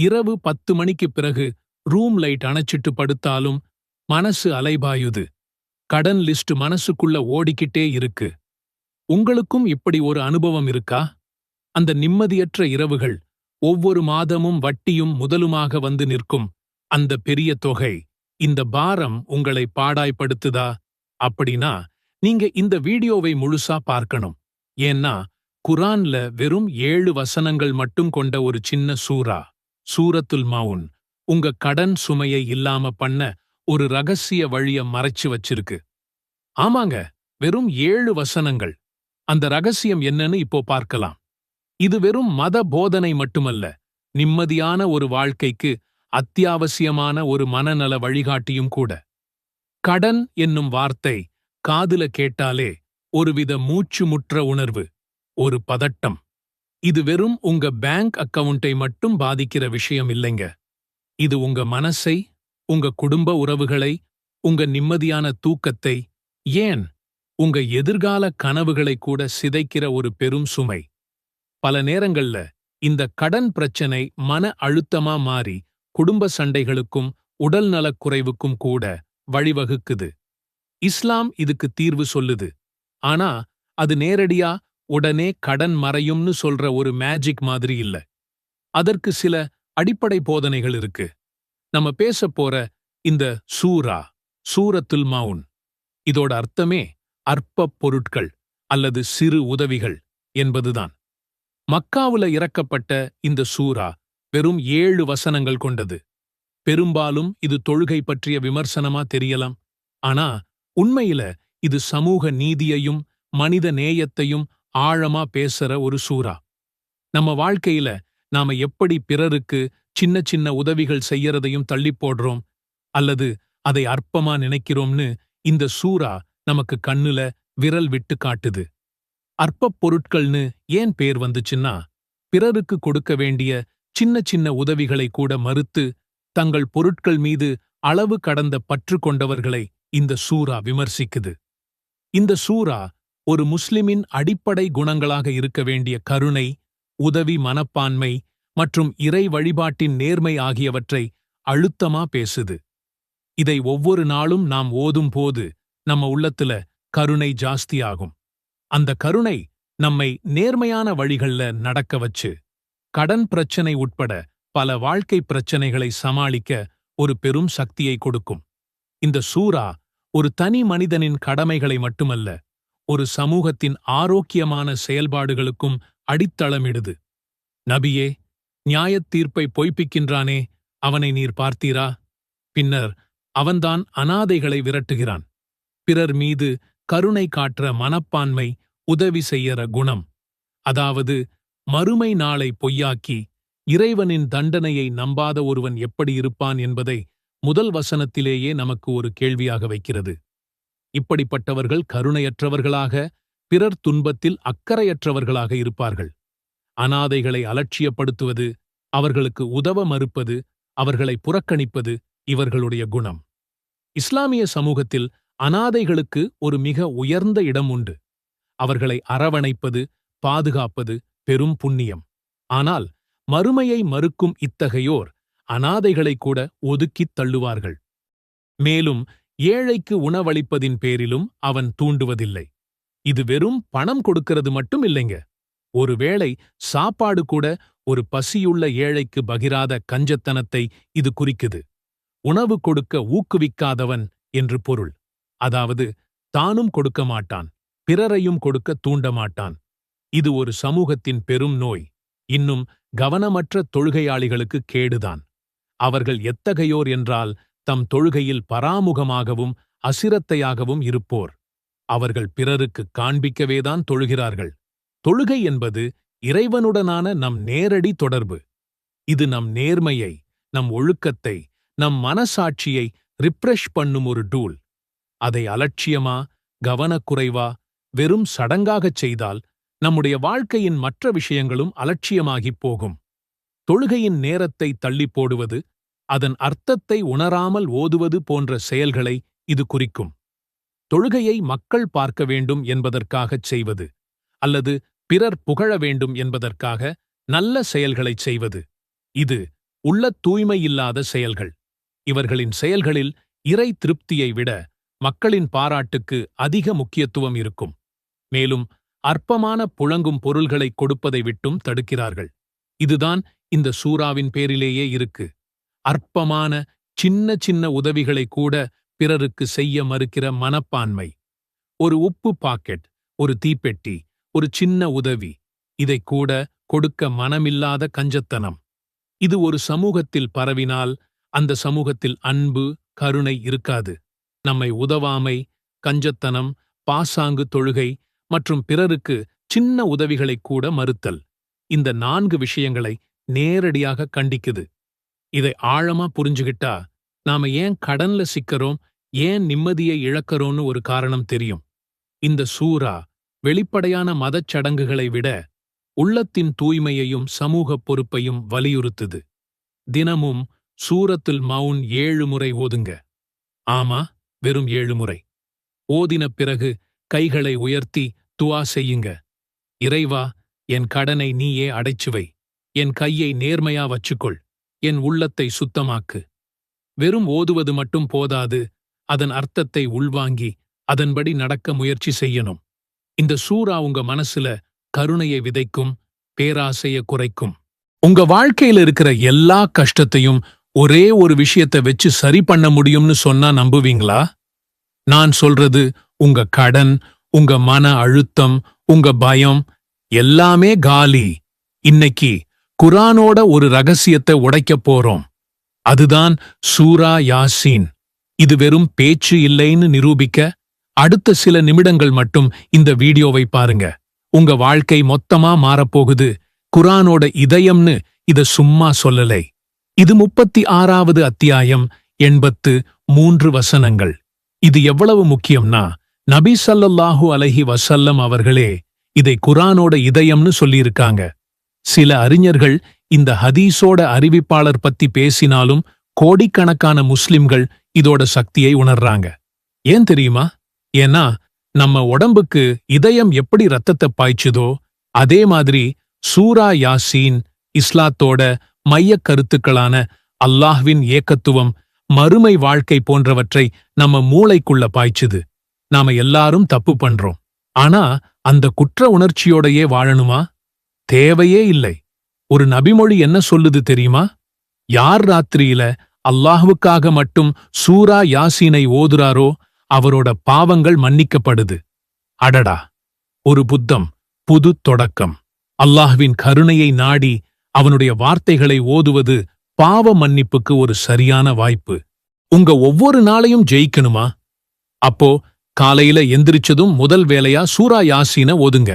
இரவு பத்து மணிக்குப் பிறகு ரூம் லைட் அணைச்சிட்டு படுத்தாலும் மனசு அலைபாயுது. கடன் லிஸ்ட் மனசுக்குள்ள ஓடிக்கிட்டே இருக்கு. உங்களுக்கும் இப்படி ஒரு அனுபவம் இருக்கா? அந்த நிம்மதியற்ற இரவுகள் ஒவ்வொரு மாதமும் வட்டியும் முதலுமாக வந்து நிற்கும் அந்த பெரிய தொகை. இந்த பாரம் உங்களை பாடாய்ப்படுத்துதா? அப்படின்னா நீங்க இந்த வீடியோவை முழுசா பார்க்கணும். ஏன்னா குரான்ல வெறும் ஏழு வசனங்கள் மட்டும் கொண்ட ஒரு சின்ன சூரா சூரத்துல் மவுன் உங்க கடன் சுமையை இல்லாம பண்ண ஒரு ரகசிய வழிய மறைச்சு வச்சிருக்கு. ஆமாங்க வெறும் ஏழு வசனங்கள். அந்த ரகசியம் என்னன்னு இப்போ பார்க்கலாம். இது வெறும் மத போதனை மட்டுமல்ல நிம்மதியான ஒரு வாழ்க்கைக்கு அத்தியாவசியமான ஒரு மனநல வழிகாட்டியும் கூட. கடன் என்னும் வார்த்தை காதுல கேட்டாலே ஒருவித மூச்சு முற்ற உணர்வு ஒரு பதட்டம். இது வெறும் உங்க பேங்க் அக்கவுண்டை மட்டும் பாதிக்கிற விஷயம் இல்லைங்க. இது உங்க மனசை உங்க குடும்ப உறவுகளை உங்க நிம்மதியான தூக்கத்தை ஏன்? உங்க எதிர்கால கனவுகளை கூட சிதைக்கிற ஒரு பெரும் சுமை. பல நேரங்கள்ல இந்த கடன் பிரச்சனை மன அழுத்தமா மாறி குடும்ப சண்டைகளுக்கும் உடல் நலக்குறைவுக்கும் கூட வழிவகுக்குது. இஸ்லாம் இதுக்கு தீர்வு சொல்லுது. ஆனா அது நேரடியா உடனே கடன் மறையும்னு சொல்ற ஒரு மேஜிக் மாதிரி இல்ல. அதற்கு சில அடிப்படை போதனைகள் இருக்கு. நம்ம பேச போற இந்த சூரா சூரத்துல் மவுன் இதோட அர்த்தமே அற்பப் பொருட்கள் அல்லது சிறு உதவிகள் என்பதுதான். மக்காவுல இறக்கப்பட்ட இந்த சூரா வெறும் ஏழு வசனங்கள் கொண்டது. பெரும்பாலும் இது தொழுகை பற்றிய விமர்சனமா தெரியலாம். ஆனா உண்மையில இது சமூக நீதியையும் மனித நேயத்தையும் ஆழமா பேசுற ஒரு சூறா. நம்ம வாழ்க்கையில நாம எப்படி பிறருக்கு சின்ன சின்ன உதவிகள் செய்யறதையும் தள்ளி போடுறோம் அல்லது அதை அற்பமா நினைக்கிறோம்னு இந்த சூறா நமக்கு கண்ணுல விரல் விட்டு காட்டுது. அற்பப் பொருட்கள்னு ஏன் பேர் வந்துச்சுன்னா பிறருக்கு கொடுக்க வேண்டிய சின்ன சின்ன உதவிகளை கூட மறுத்து தங்கள் பொருட்கள் மீது அளவு கடந்த பற்று கொண்டவர்களை இந்த சூறா விமர்சிக்குது. இந்த சூறா ஒரு முஸ்லிமின் அடிப்படை குணங்களாக இருக்க வேண்டிய கருணை உதவி மனப்பான்மை மற்றும் இறை வழிபாட்டின் நேர்மை ஆகியவற்றை அழுத்தமா பேசுது. இதை ஒவ்வொரு நாளும் நாம் ஓதும் போது நம்ம உள்ளத்துல கருணை ஜாஸ்தியாகும். அந்த கருணை நம்மை நேர்மையான வழிகள்ல நடக்க வச்சு கடன் பிரச்சனை உட்பட பல வாழ்க்கை பிரச்சனைகளை சமாளிக்க ஒரு பெரும் சக்தியை கொடுக்கும். இந்த சூறா ஒரு தனி மனிதனின் கடமைகளை மட்டுமல்ல ஒரு சமூகத்தின் ஆரோக்கியமான செயல்பாடுகளுக்கும் அடித்தளமிடுது. நபியே நியாயத் தீர்ப்பை பொய்ப்பிக்கின்றானே அவனை நீர் பார்த்தீரா? பின்னர் அவன்தான் அனாதைகளை விரட்டுகிறான். பிறர் மீது கருணை காட்டுற மனப்பான்மை உதவி செய்யற குணம். அதாவது மறுமை நாளை பொய்யாக்கி இறைவனின் தண்டனையை நம்பாத ஒருவன் எப்படி இருப்பான் என்பதை முதல் வசனத்திலேயே நமக்கு ஒரு கேள்வியாக வைக்கிறது. இப்படிப்பட்டவர்கள் கருணையற்றவர்களாக பிறர் துன்பத்தில் அக்கறையற்றவர்களாக இருப்பார்கள். அனாதைகளை அலட்சியப்படுத்துவது அவர்களுக்கு உதவ மறுப்பது அவர்களை புறக்கணிப்பது இவர்களுடைய குணம். இஸ்லாமிய சமூகத்தில் அனாதைகளுக்கு ஒரு மிக உயர்ந்த இடம் உண்டு. அவர்களை அரவணைப்பது பாதுகாப்பது பெரும் புண்ணியம். ஆனால் மறுமையை மறுக்கும் இத்தகையோர் அனாதைகளை கூட ஒதுக்கித் தள்ளுவார்கள். மேலும் ஏழைக்கு உணவளிப்பதின் பேரிலும் அவன் தூண்டுவதில்லை. இது வெறும் பணம் கொடுக்கிறது மட்டும் இல்லைங்க. ஒருவேளை சாப்பாடு கூட ஒரு பசியுள்ள ஏழைக்கு பகிராத கஞ்சத்தனத்தை இது குறிக்குது. உணவு கொடுக்க ஊக்குவிக்காதவன் என்று பொருள். அதாவது தானும் கொடுக்க மாட்டான் பிறரையும் கொடுக்க தூண்ட மாட்டான். இது ஒரு சமூகத்தின் பெரும் நோய். இன்னும் கவனமற்ற தொழுகையாளிகளுக்கு கேடுதான். அவர்கள் எத்தகையோர் என்றால் தம் தொழுகையில் பராமுகமாகவும் அசிரத்தையாகவும் இருப்போர். அவர்கள் பிறருக்கு காண்பிக்கவேதான் தொழுகிறார்கள். தொழுகை என்பது இறைவனுடனான நம் நேரடி தொடர்பு. இது நம் நேர்மையை நம் ஒழுக்கத்தை நம் மனசாட்சியை ரிப்ரெஷ் பண்ணும் ஒரு டூல். அதை அலட்சியமா கவனக்குறைவா வெறும் சடங்காகச் செய்தால் நம்முடைய வாழ்க்கையின் மற்ற விஷயங்களும் அலட்சியமாகிப் போகும். தொழுகையின் நேரத்தை தள்ளி போடுவது அதன் அர்த்தத்தை உணராமல் ஓதுவது போன்ற செயல்களை இது குறிக்கும். தொழுகையை மக்கள் பார்க்க வேண்டும் என்பதற்காகச் செய்வது அல்லது பிறர் புகழ வேண்டும் என்பதற்காக நல்ல செயல்களைச் செய்வது. இது உள்ள தூய்மையில்லாத செயல்கள். இவர்களின் செயல்களில் இறை திருப்தியை விட மக்களின் பாராட்டுக்கு அதிக முக்கியத்துவம் இருக்கும். மேலும் அற்பமான புழங்கும் பொருள்களை கொடுப்பதை விட்டும் தடுக்கிறார்கள். இதுதான் இந்த சூறாவின் பேரிலேயே இருக்கு. அற்பமான சின்ன சின்ன உதவிகளை கூட பிறருக்கு செய்ய மறுக்கிற மனப்பான்மை. ஒரு உப்பு பாக்கெட் ஒரு தீப்பெட்டி ஒரு சின்ன உதவி இதை கூட கொடுக்க மனமில்லாத கஞ்சத்தனம். இது ஒரு சமூகத்தில் பரவினால் அந்த சமூகத்தில் அன்பு கருணை இருக்காது. நம்மை உதவாமை கஞ்சத்தனம் பாசாங்கு தொழுகை மற்றும் பிறருக்கு சின்ன உதவிகளை கூட மறுத்தல். இந்த நான்கு விஷயங்களை நேரடியாக கண்டிக்குது. இதை ஆழமா புரிஞ்சுகிட்டா நாம ஏன் கடன்ல சிக்கறோம் ஏன் நிம்மதியை இழக்கிறோம்னு ஒரு காரணம் தெரியும். இந்த சூரா வெளிப்படையான மதச் சடங்குகளை விட உள்ளத்தின் தூய்மையையும் சமூக பொறுப்பையும் வலியுறுத்துது. தினமும் சூரத்தில் மவுன் ஏழு முறை ஓதுங்க. ஆமா வெறும் ஏழு முறை. ஓதின பிறகு கைகளை உயர்த்தி துவா செய்யுங்க. இறைவா என் கடனை நீயே அடைச்சுவை. என் கையை நேர்மையா வச்சுக்கொள். என் உள்ளத்தை சுத்தமாக்கு. வெறும் ஓதுவது மட்டும் போதாது அதன் அர்த்தத்தை உள்வாங்கி அதன்படி நடக்க முயற்சி செய்யணும். இந்த சூறா உங்க மனசுல கருணையை விதைக்கும் பேராசைய குறைக்கும். உங்க வாழ்க்கையில இருக்கிற எல்லா கஷ்டத்தையும் ஒரே ஒரு விஷயத்தை வச்சு சரி பண்ண முடியும்னு சொன்னா நம்புவீங்களா? நான் சொல்றது உங்க கடன் உங்க மன அழுத்தம் உங்க பயம் எல்லாமே காலி. இன்னைக்கு குரானோட ஒரு ரகசியத்தை உடைக்கப் போறோம். அதுதான் சூரா யாசீன். இது வெறும் பேச்சு இல்லைன்னு நிரூபிக்க அடுத்த சில நிமிடங்கள் மட்டும் இந்த வீடியோவை பாருங்க. உங்க வாழ்க்கை மொத்தமா மாறப்போகுது. குரானோட இதயம்னு இத சும்மா சொல்லலை. இது முப்பத்தி ஆறாவது அத்தியாயம் எண்பத்து மூன்று வசனங்கள். இது எவ்வளவு முக்கியம்னா நபி சல்லல்லாஹு அலஹி வசல்லம் அவர்களே இதை குரானோட இதயம்னு சொல்லியிருக்காங்க. சில அறிஞர்கள் இந்த ஹதீஸோட அறிவிப்பாளர் பத்தி பேசினாலும் கோடிக்கணக்கான முஸ்லிம்கள் இதோட சக்தியை உணர்றாங்க. ஏன் தெரியுமா? ஏன்னா நம்ம உடம்புக்கு இதயம் எப்படி ரத்தத்தை பாய்ச்சுதோ அதே மாதிரி சூரா யாசீன் இஸ்லாத்தோட மையக் கருத்துக்களான அல்லாஹ்வின் ஏக்கத்துவம் மறுமை வாழ்க்கை போன்றவற்றை நம்ம மூளைக்குள்ள பாய்ச்சுது. நாம எல்லாரும் தப்பு பண்றோம். ஆனா அந்த குற்ற உணர்ச்சியோடையே வாழணுமா? தேவையே இல்லை. ஒரு நபிமொழி என்ன சொல்லுது தெரியுமா? யார் ராத்திரியில அல்லாஹ்வுக்காக மட்டும் சூரா யாசீனை ஓதுறாரோ அவரோட பாவங்கள் மன்னிக்கப்படுது. அடடா! ஒரு புத்தம் புது தொடக்கம். அல்லாஹ்வின் கருணையை நாடி அவனுடைய வார்த்தைகளை ஓதுவது பாவ மன்னிப்புக்கு ஒரு சரியான வாய்ப்பு. உங்க ஒவ்வொரு நாளையும் ஜெயிக்கணுமா? அப்போ காலையில எந்திரிச்சதும் முதல் வேலையா சூரா யாசீன ஓதுங்க.